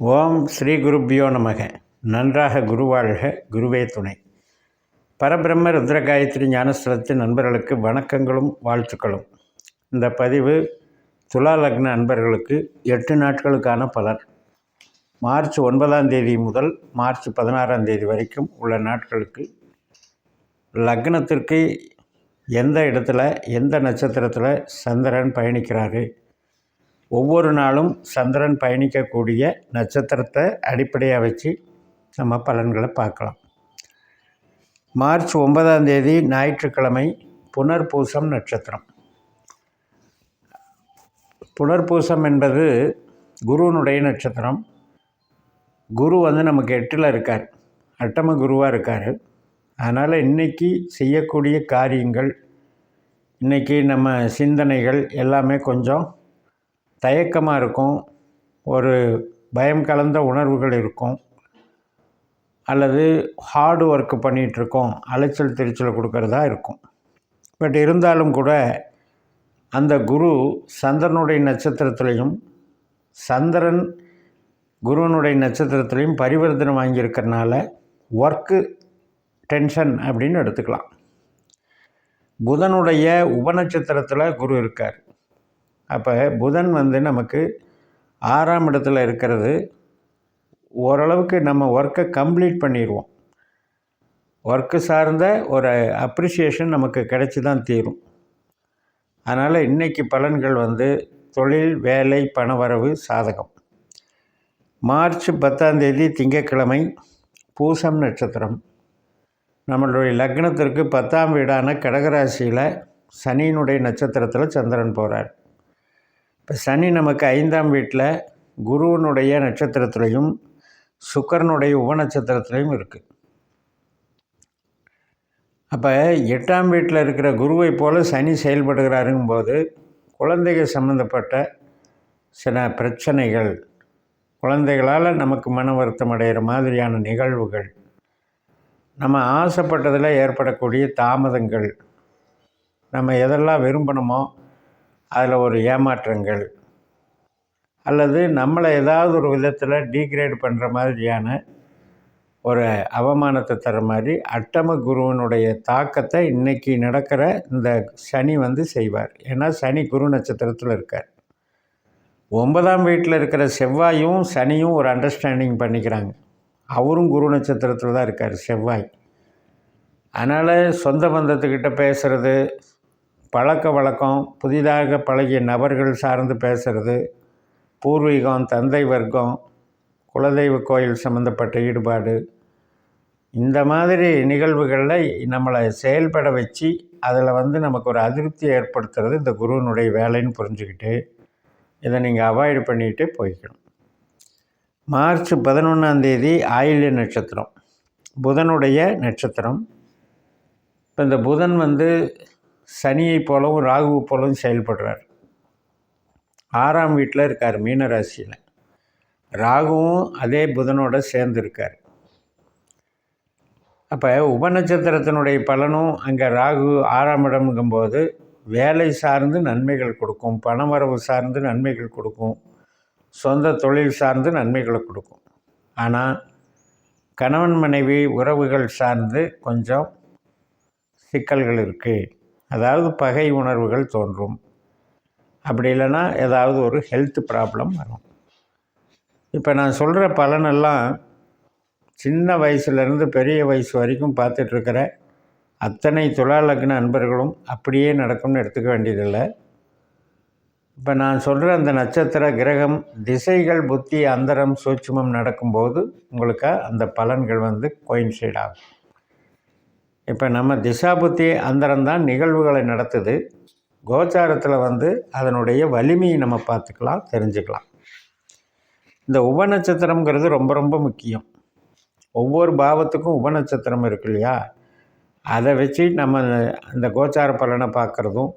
ஓம் ஸ்ரீ குருப்பியோ நமக. நன்றாக குருவாழ்க குருவே துணை. பரபிரம்ம ருத்ர காயத்ரி ஞானஸ்தலத்தின் நண்பர்களுக்கு வணக்கங்களும் வாழ்த்துக்களும். இந்த பதிவு துலா லக்ன நண்பர்களுக்கு எட்டு நாட்களுக்கான பலன். மார்ச் ஒன்பதாம் தேதி முதல் மார்ச் பதினாறாம் தேதி வரைக்கும் உள்ள நாட்களுக்கு லக்னத்திற்கு எந்த இடத்துல எந்த நட்சத்திரத்தில் சந்திரன் பயணிக்கிறாரு ஒவ்வொரு நாளும் சந்திரன் பயணிக்கக்கூடிய நட்சத்திரத்தை அடிப்படையாக வச்சு நம்ம பலன்களை பார்க்கலாம். மார்ச் ஒன்பதாம் தேதி ஞாயிற்றுக்கிழமை புனர்பூசம் நட்சத்திரம். புனர்பூசம் என்பது குருவனுடைய நட்சத்திரம். குரு வந்து நமக்கு எட்டில் இருக்கார். அட்டம குருவாக இருக்கார். அதனால் இன்றைக்கி செய்யக்கூடிய காரியங்கள் இன்றைக்கி நம்ம சிந்தனைகள் எல்லாமே கொஞ்சம் தயக்கமாக இருக்கும். ஒரு பயம் கலந்த உணர்வுகள் இருக்கும். அல்லது ஹார்டு ஒர்க்கு பண்ணிகிட்ருக்கோம் அலைச்சல் திருச்சல் கொடுக்கறதா இருக்கும். பட் இருந்தாலும் கூட அந்த குரு சந்திரனுடைய நட்சத்திரத்துலேயும் சந்திரன் குருவனுடைய நட்சத்திரத்துலேயும் பரிவர்த்தனை வாங்கியிருக்கிறனால ஒர்க்கு டென்ஷன் அப்படின்னு எடுத்துக்கலாம். புதனுடைய உபநட்சத்திரத்தில் குரு இருக்கார். அப்போ புதன் வந்து நமக்கு ஆறாம் இடத்துல இருக்கிறது. ஓரளவுக்கு நம்ம ஒர்க்கை கம்ப்ளீட் பண்ணிடுவோம் ஒர்க்கு சார்ந்த ஒரு அப்ரிஷியேஷன் நமக்கு கிடைச்சி தான் தீரும். அதனால் இன்றைக்கி பலன்கள் வந்து தொழில் வேலை பணவரவு சாதகம். மார்ச் பத்தாம் தேதி திங்கட்கிழமை பூசம் நட்சத்திரம். நம்மளுடைய லக்னத்திற்கு பத்தாம் வீடான கடகராசியில் சனியினுடைய நட்சத்திரத்தில் சந்திரன் போகிறார் இப்போ சனி நமக்கு ஐந்தாம் வீட்டில் குருவனுடைய நட்சத்திரத்துலேயும் சுக்கரனுடைய உபநட்சத்திரத்துலேயும் இருக்குது அப்போ எட்டாம் வீட்டில் இருக்கிற குருவை போல் சனி செயல்படுகிறாருங்கும் போது குழந்தைகள் சம்மந்தப்பட்ட சில பிரச்சனைகள் குழந்தைகளால் நமக்கு மன வருத்தம் அடைகிற மாதிரியான நிகழ்வுகள் நம்ம ஆசைப்பட்டதில் ஏற்படக்கூடிய தாமதங்கள் நம்ம எதெல்லாம் விரும்பணுமோ அதில் ஒரு ஏமாற்றங்கள் அல்லது நம்மளை ஏதாவது ஒரு விதத்தில் டீக்ரேட் பண்ணுற மாதிரியான ஒரு அவமானத்தை தர மாதிரி அட்டம குருவனுடைய தாக்கத்தை இன்றைக்கி நடக்கிற இந்த சனி வந்து செய்வார். ஏன்னா சனி குரு நட்சத்திரத்தில் இருக்கார். ஒன்பதாம் வீட்டில் இருக்கிற செவ்வாயும் சனியும் ஒரு அண்டர்ஸ்டாண்டிங் பண்ணிக்கிறாங்க. அவரும் குரு நட்சத்திரத்தில் தான் இருக்கார் செவ்வாய். அதனால் சொந்த பந்தத்துக்கிட்ட பேசுகிறது பழக்க வழக்கம் புதிதாக பழகிய நபர்கள் சார்ந்து பேசுகிறது பூர்வீகம் தந்தை வர்க்கம் குலதெய்வ கோயில் சம்மந்தப்பட்ட ஈடுபாடு. இந்த மாதிரி நிகழ்வுகளில் நம்மளை செயல்பட வச்சு அதில் வந்து நமக்கு ஒரு அதிருப்தி ஏற்படுத்துறது இந்த குருவனுடைய வேலைன்னு புரிஞ்சுக்கிட்டு இதை நீங்கள் அவாய்டு பண்ணிட்டு போய்க்கணும். மார்ச் பதினொன்றாந்தேதி ஆயில்ய நட்சத்திரம் புதனுடைய நட்சத்திரம். இப்போ இந்த புதன் வந்து சனியை போலவும் ராகுவை போலவும் செயல்படுறார். ஆறாம் வீட்டில் இருக்கார் மீனராசியில். ராகுவும் அதே புதனோட சேர்ந்துருக்கார். அப்போ உபநட்சத்திரத்தினுடைய பலனும் அங்கே ராகு ஆறாம் இடம்ங்கும்போது வேலை சார்ந்து நன்மைகள் கொடுக்கும் பணவரவு சார்ந்து நன்மைகள் கொடுக்கும் சொந்த தொழில் சார்ந்து நன்மைகளை கொடுக்கும். ஆனால் கணவன் மனைவி உறவுகள் சார்ந்து கொஞ்சம் சிக்கல்கள் இருக்குது அதாவது பகை உணர்வுகள் தோன்றும். அப்படி இல்லைன்னா ஏதாவது ஒரு ஹெல்த் ப்ராப்ளம் வரும். இப்போ நான் சொல்கிற பலனெல்லாம் சின்ன வயசுலேருந்து பெரிய வயசு வரைக்கும் பார்த்துட்ருக்கிற அத்தனை துலா லக்ன அன்பர்களும் அப்படியே நடக்கும்னு எடுத்துக்க வேண்டியதில்லை. இப்போ நான் சொல்கிற அந்த நட்சத்திர கிரகம் திசைகள் புத்தி அந்தரம் சூட்சுமம் நடக்கும்போது உங்களுக்கு அந்த பலன்கள் வந்து கோயின்சைட் ஆகும். இப்போ நம்ம திசாபுத்தி அந்தரம் தான் நிகழ்வுகளை நடத்துது. கோச்சாரத்தில் வந்து அதனுடைய வலிமையை நம்ம பார்த்துக்கலாம் தெரிஞ்சுக்கலாம். இந்த உபநட்சத்திரங்கிறது ரொம்ப ரொம்ப முக்கியம். ஒவ்வொரு பாவத்துக்கும் உபநட்சத்திரம் இருக்கு இல்லையா? அதை வச்சு நம்ம அந்த கோச்சார பலனை பார்க்குறதும்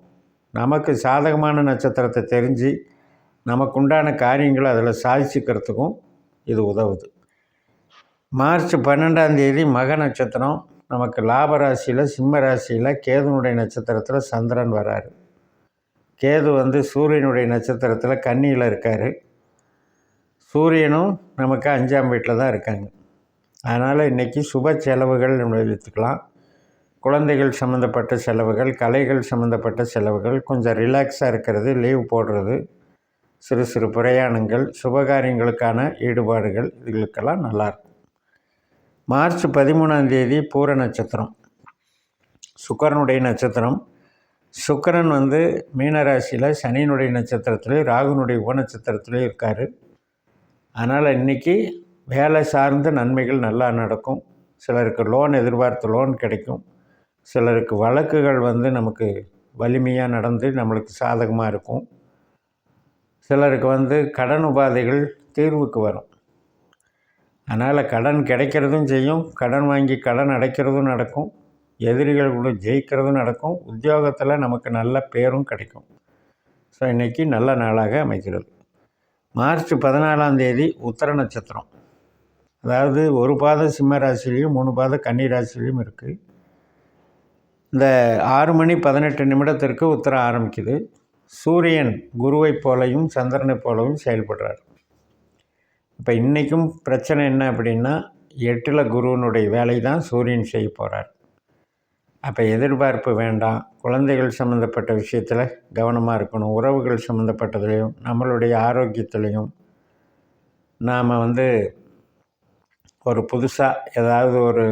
நமக்கு சாதகமான நட்சத்திரத்தை தெரிஞ்சு நமக்கு உண்டான காரியங்களை அதில் சாதிச்சுக்கிறதுக்கும் இது உதவுது. மார்ச் பன்னெண்டாம் தேதி மக நட்சத்திரம் நமக்கு லாபராசியில் சிம்ம ராசியில் கேதுனுடைய நட்சத்திரத்தில் சந்திரன் வராரு. கேது வந்து சூரியனுடைய நட்சத்திரத்தில் கன்னியில் இருக்கார். சூரியனும் நமக்கு அஞ்சாம் வீட்டில் தான் இருக்காங்க. அதனால் இன்றைக்கி சுப செலவுகள் நம்ம குழந்தைகள் சம்மந்தப்பட்ட செலவுகள் கலைகள் சம்மந்தப்பட்ட செலவுகள் கொஞ்சம் ரிலாக்ஸாக இருக்கிறது லீவ் போடுறது சிறு சிறு பிரயாணங்கள் சுபகாரியங்களுக்கான ஈடுபாடுகள் இதுகளுக்கெல்லாம் நல்லாயிருக்கும் மார்ச் பதிமூணாம் தேதி பூர நட்சத்திரம். சுக்கரனுடைய நட்சத்திரம். சுக்கரன் வந்து மீனராசியில் சனியினுடைய நட்சத்திரத்துலேயும் ராகுனுடைய உப நட்சத்திரத்துலேயும் இருக்கார். அதனால் இன்றைக்கி வேலை சார்ந்த நன்மைகள் நல்லா நடக்கும். சிலருக்கு லோன் எதிர்பார்த்த லோன் கிடைக்கும். சிலருக்கு வழக்குகள் வந்து நமக்கு வலிமையாக நடந்து நம்மளுக்கு சாதகமாக இருக்கும். சிலருக்கு வந்து கடன் உபாதைகள் தீர்வுக்கு வரும். அதனால் கடன் கிடைக்கிறதும் செய்யும் கடன் வாங்கி கடன் அடைக்கிறதும் நடக்கும் எதிரிகள் கூட ஜெயிக்கிறதும் நடக்கும் உத்தியோகத்தில் நமக்கு நல்ல பேரும் கிடைக்கும். ஸோ இன்றைக்கி நல்ல நாளாக அமைக்கிறது மார்ச் பதினாலாம் தேதி உத்தர நட்சத்திரம். அதாவது ஒரு பாதம் சிம்ம ராசிலையும் மூணு பாதம் கன்னி ராசிலையும் இருக்குது இந்த ஆறு மணி பதினெட்டு நிமிடத்திற்கு உத்தரம் ஆரம்பிக்குது. சூரியன் குருவைப் போலையும் சந்திரனை போலவும் செயல்படுறார். இப்போ இன்றைக்கும் பிரச்சனை என்ன அப்படின்னா எட்டில் குருவனுடைய வேலை தான் சூரியன் செய்ய போகிறார் அப்போ எதிர்பார்ப்பு வேண்டாம். குழந்தைகள் சம்மந்தப்பட்ட விஷயத்தில் கவனமாக இருக்கணும். உறவுகள் சம்மந்தப்பட்டதுலேயும் நம்மளுடைய ஆரோக்கியத்துலேயும் நாம் வந்து ஒரு புதுசாக ஏதாவது ஒரு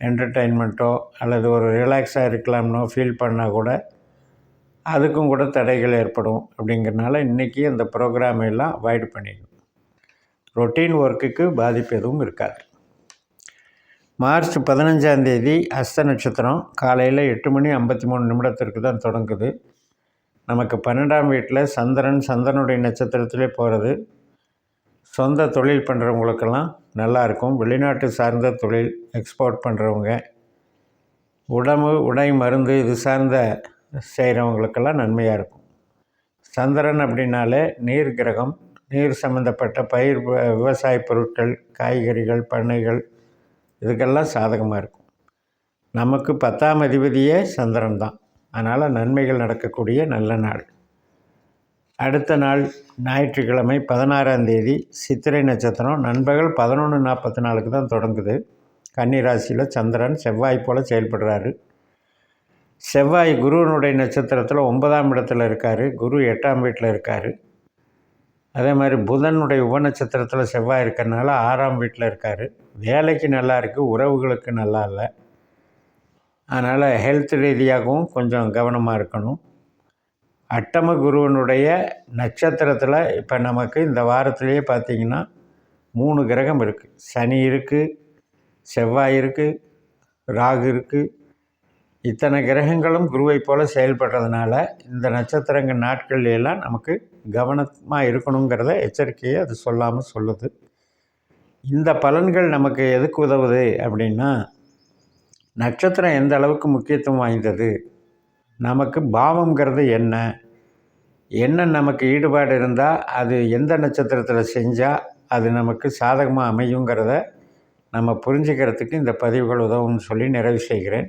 என்டர்டெயின்மெண்ட்டோ அல்லது ஒரு ரிலாக்ஸாக இருக்கலாம்னோ ஃபீல் பண்ணால் கூட அதுக்கும் கூட தடைகள் ஏற்படும். அப்படிங்கிறனால இன்றைக்கி அந்த ப்ரோக்ராம் எல்லாம் அவாய்டு பண்ணிடணும் ரொட்டீன் ஒர்க்குக்கு பாதிப்பு எதுவும் இருக்காது. மார்ச் பதினஞ்சாந்தேதி அஸ்த நட்சத்திரம் காலையில் எட்டு மணி ஐம்பத்தி மூணு நிமிடத்திற்கு தான் தொடங்குது. நமக்கு பன்னெண்டாம் வீட்டில் சந்திரன் சந்திரனுடைய நட்சத்திரத்திலே போகிறது சொந்த தொழில் பண்ணுறவங்களுக்கெல்லாம் நல்லாயிருக்கும் வெளிநாட்டு சார்ந்த தொழில் எக்ஸ்போர்ட் பண்ணுறவங்க உடம்பு உடை மருந்து இது சார்ந்த செய்கிறவங்களுக்கெல்லாம் நன்மையாக இருக்கும். சந்திரன் அப்படின்னாலே நீர் கிரகம் நீர் சம்மந்தப்பட்ட பயிர் விவசாய பொருட்கள் காய்கறிகள் பண்ணைகள் இதுக்கெல்லாம் சாதகமாக இருக்கும். நமக்கு பத்தாம் அதிபதியே சந்திரன் தான். அதனால் நன்மைகள் நடக்கக்கூடிய நல்ல நாள். அடுத்த நாள் ஞாயிற்றுக்கிழமை பதினாறாம் தேதி சித்திரை நட்சத்திரம் நண்பகல் பதினொன்று நாற்பத்தி நாலுக்கு தான் தொடங்குது. கன்னிராசியில் சந்திரன் செவ்வாய் போல் செயல்படுறாரு. செவ்வாய் குருவனுடைய நட்சத்திரத்தில் ஒன்பதாம் இடத்துல இருக்கார். குரு எட்டாம் வீட்டில் இருக்கார். அதே மாதிரி புதனுடைய உபநட்சத்திரத்தில் செவ்வாய் இருக்கிறனால ஆறாம் வீட்டில் இருக்கார். வேலைக்கு நல்லா இருக்குது உறவுகளுக்கு நல்லா இல்லை. அதனால் ஹெல்த் ரீதியாகவும் கொஞ்சம் கவனமாக இருக்கணும். அட்டம குருவனுடைய நட்சத்திரத்தில் இப்போ நமக்கு இந்த வாரத்திலேயே பார்த்திங்கன்னா மூணு கிரகம் இருக்குது சனி இருக்குது செவ்வாய் இருக்குது ராகு இருக்குது இத்தனை கிரகங்களும் குருவை போல் செயல்படுறதுனால இந்த நட்சத்திரங்கள் நாட்கள் எல்லாம் நமக்கு கவனமாக இருக்கணுங்கிறத எச்சரிக்கையை அது சொல்லாமல் சொல்லுது. இந்த பலன்கள் நமக்கு எதுக்கு உதவுது அப்படின்னா நட்சத்திரம் எந்த அளவுக்கு முக்கியத்துவம் வாய்ந்தது நமக்கு பாவங்கிறது என்ன என்ன நமக்கு ஈடுபாடு இருந்தால் அது எந்த நட்சத்திரத்தில் செஞ்சால் அது நமக்கு சாதகமாக அமையுங்கிறத நம்ம புரிஞ்சுக்கிறதுக்கு இந்த பதிவுகள் உதவும்னு சொல்லி நிறைவு செய்கிறேன்.